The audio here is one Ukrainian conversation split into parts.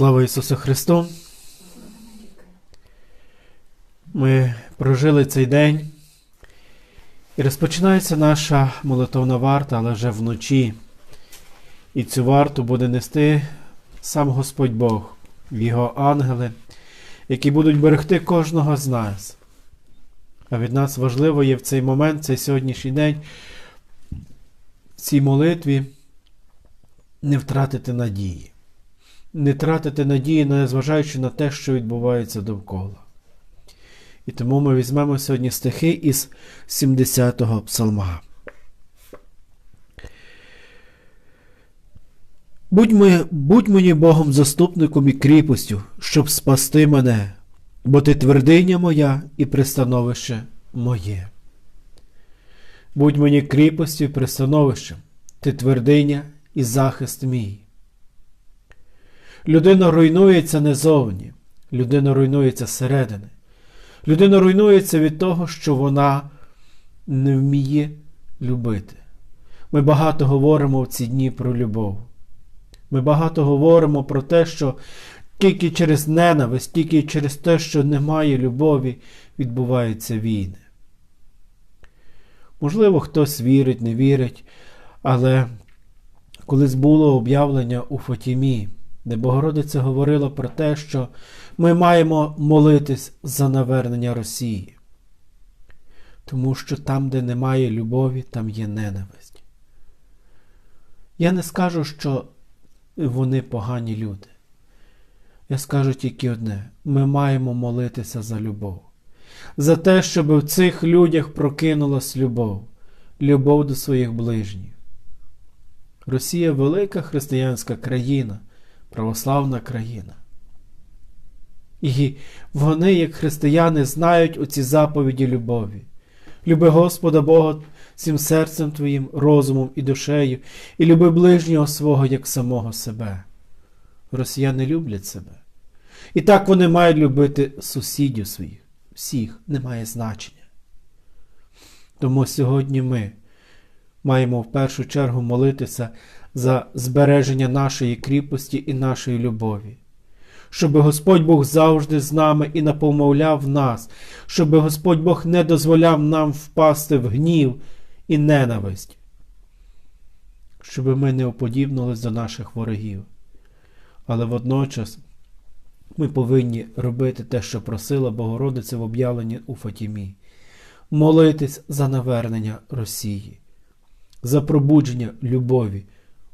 Слава Ісусу Христу! Прожили цей день і розпочинається наша молитовна варта, але вже вночі. І цю варту буде нести сам Господь Бог, Його ангели, які будуть берегти кожного з нас. А від нас важливо є в цей момент, цей сьогоднішній день, в цій молитві не втратити надії не тратити надії, незважаючи на те, що відбувається довкола. І тому ми візьмемо сьогодні стихи із 70-го псалма. Будь, ми, будь мені Богом заступником і кріпостю, щоб спасти мене, бо ти твердиня моя і пристановище моє. Будь мені кріпостю і пристановищем, ти твердиня і захист мій. Людина руйнується не зовні, людина руйнується зсередини. Людина руйнується від того, що вона не вміє любити. Ми багато говоримо в ці дні про любов. Ми багато говоримо про те, що тільки через ненависть, тільки через те, що немає любові, відбуваються війни. Можливо, хтось вірить, не вірить, але колись було об'явлення у Фатімі де Богородиця говорила про те, що ми маємо молитись за навернення Росії. Тому що там, де немає любові, там є ненависть. Я не скажу, що вони погані люди. Я скажу тільки одне: ми маємо молитися за любов, за те, щоб в цих людях прокинулась любов, любов до своїх ближніх. Росія велика християнська країна, православна країна. І вони, як християни, знають оці заповіді любові. Люби Господа Бога всім серцем твоїм, розумом і душею, і люби ближнього свого як самого себе. Росіяни люблять себе. І так вони мають любити сусідів своїх, всіх немає значення. Тому сьогодні ми маємо в першу чергу молитися за збереження нашої кріпості і нашої любові, щоб Господь Бог завжди з нами і напомовляв нас, щоб Господь Бог не дозволяв нам впасти в гнів і ненависть, щоб ми не уподібнулись до наших ворогів. Але водночас ми повинні робити те, що просила Богородиця в об'явленні у Фатімі, молитись за навернення Росії, за пробудження любові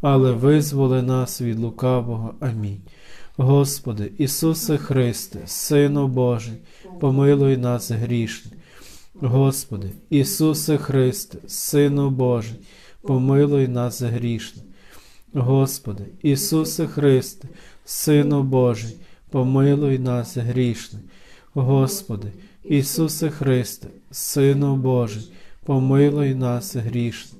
але визволи нас від лукавого. Амінь. Господи, Ісусе Христе, Сину Божий, помилуй нас грішних. Господи, Ісусе Христе, Сину Божий, помилуй нас грішних. Господи, Ісусе Христе, Сину Божий, помилуй нас грішних. Господи, Ісусе Христе, Сину Божий, помилуй нас грішних.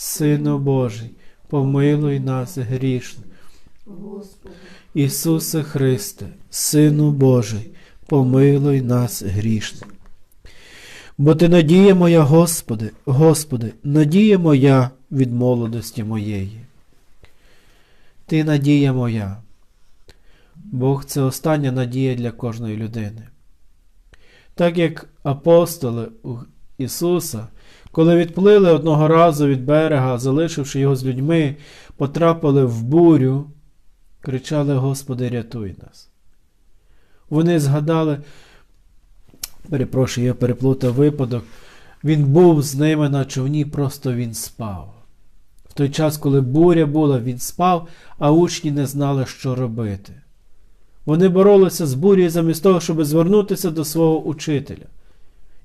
Сину Божий, помилуй нас грішних. Ісусе Христе, Сину Божий, помилуй нас грішних. Бо ти надія моя, Господи, Господи, надія моя від молодості моєї. Ти надія моя. Бог це остання надія для кожної людини. Так як апостоли Ісуса коли відплили одного разу від берега, залишивши його з людьми, потрапили в бурю, кричали: Господи, рятуй нас. Вони згадали, перепрошую, я переплутав випадок. Він був з ними на човні, просто він спав. В той час, коли буря була, він спав, а учні не знали, що робити. Вони боролися з бурєю замість того, щоб звернутися до свого учителя.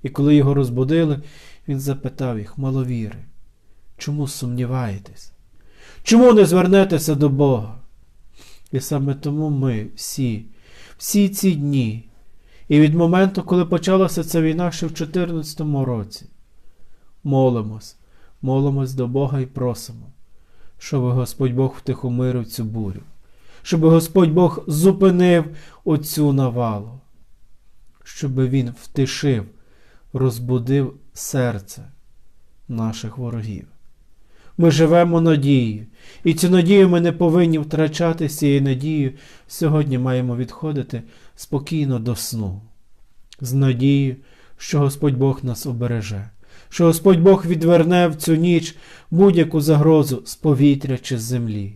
І коли його розбудили, він запитав їх, маловіри, чому сумніваєтесь? Чому не звернетеся до Бога? І саме тому ми всі, всі ці дні, і від моменту, коли почалася ця війна ще в 2014 році, молимось, молимось до Бога і просимо, щоб Господь Бог втихомирив цю бурю, щоб Господь Бог зупинив оцю навалу, щоб Він втишив, розбудив серце наших ворогів. Ми живемо надією, і цю надію ми не повинні втрачати з цією надією. Сьогодні маємо відходити спокійно до сну, з надією, що Господь Бог нас обереже, що Господь Бог відверне в цю ніч будь-яку загрозу з повітря чи з землі,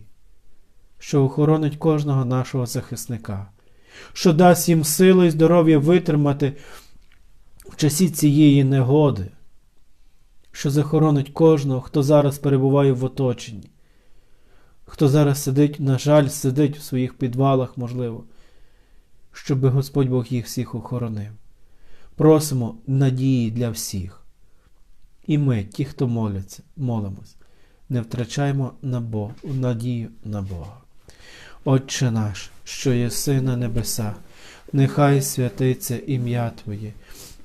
що охоронить кожного нашого захисника, що дасть їм силу і здоров'я витримати в часі цієї негоди що захоронить кожного, хто зараз перебуває в оточенні, хто зараз сидить, на жаль, сидить в своїх підвалах, можливо, щоб Господь Бог їх всіх охоронив. Просимо надії для всіх. І ми, ті, хто моляться, молимось, не втрачаємо на Бог, надію на Бога. Отче наш, що єси на небесах, нехай святиться ім'я Твоє,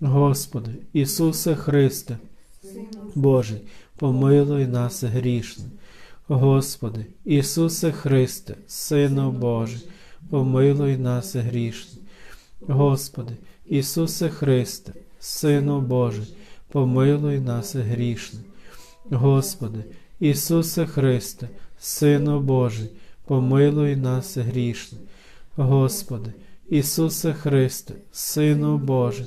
Господи, Ісусе Христе, Божий, помилуй нас грішне. Господи, Ісусе Христе, Сину Божий, помилуй нас грішне. Господи, Ісусе Христе, Сину Божий, помилуй нас грішне. Господи, Ісусе Христе, Сину Божий, помилуй нас грішне. Господи, Ісусе Христе, Сину Божий,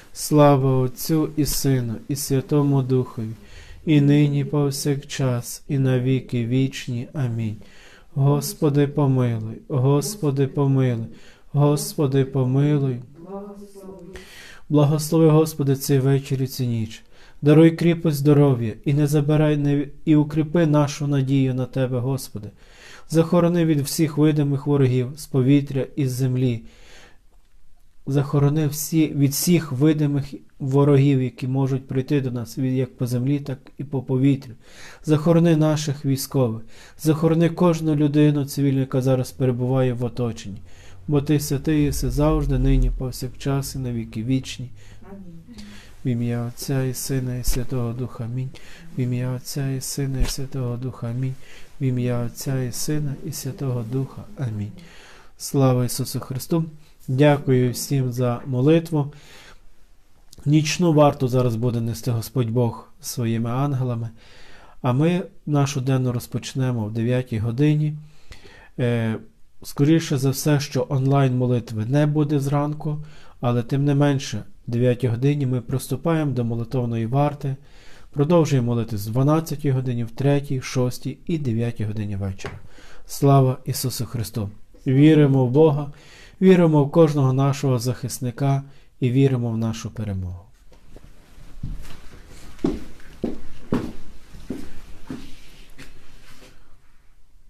Слава Отцю і Сину, і Святому Духові і нині, повсякчас, і навіки вічні. Амінь. Господи, помилуй, Господи, помилуй, Господи, помилуй. Благослови, Господи, цей вечір і цю ніч. Даруй кріпость здоров'я і не забирай не... і укріпи нашу надію на Тебе, Господи. Захорони від всіх видимих ворогів з повітря і з землі захорони всі, від всіх видимих ворогів, які можуть прийти до нас як по землі, так і по повітрю. Захорони наших військових, захорони кожну людину цивільну, яка зараз перебуває в оточенні. Бо ти святий єси завжди, нині, повсякчас, і на віки вічні. В ім'я Отця і Сина, і Святого Духа Амінь. В ім'я Отця і Сина, і Святого Духа Амінь. В ім'я Отця і Сина, і Святого Духа. Амінь. Слава Ісусу Христу! Дякую всім за молитву. Нічну варту зараз буде нести Господь Бог своїми ангелами. А ми нашу денну розпочнемо в 9 годині. Е, скоріше за все, що онлайн-молитви не буде зранку, але тим не менше, в 9 годині ми приступаємо до молитовної варти. Продовжуємо молитись в 12 годині, в 3, 6 і 9 годині вечора. Слава Ісусу Христу! Віримо в Бога! Віримо в кожного нашого захисника і віримо в нашу перемогу.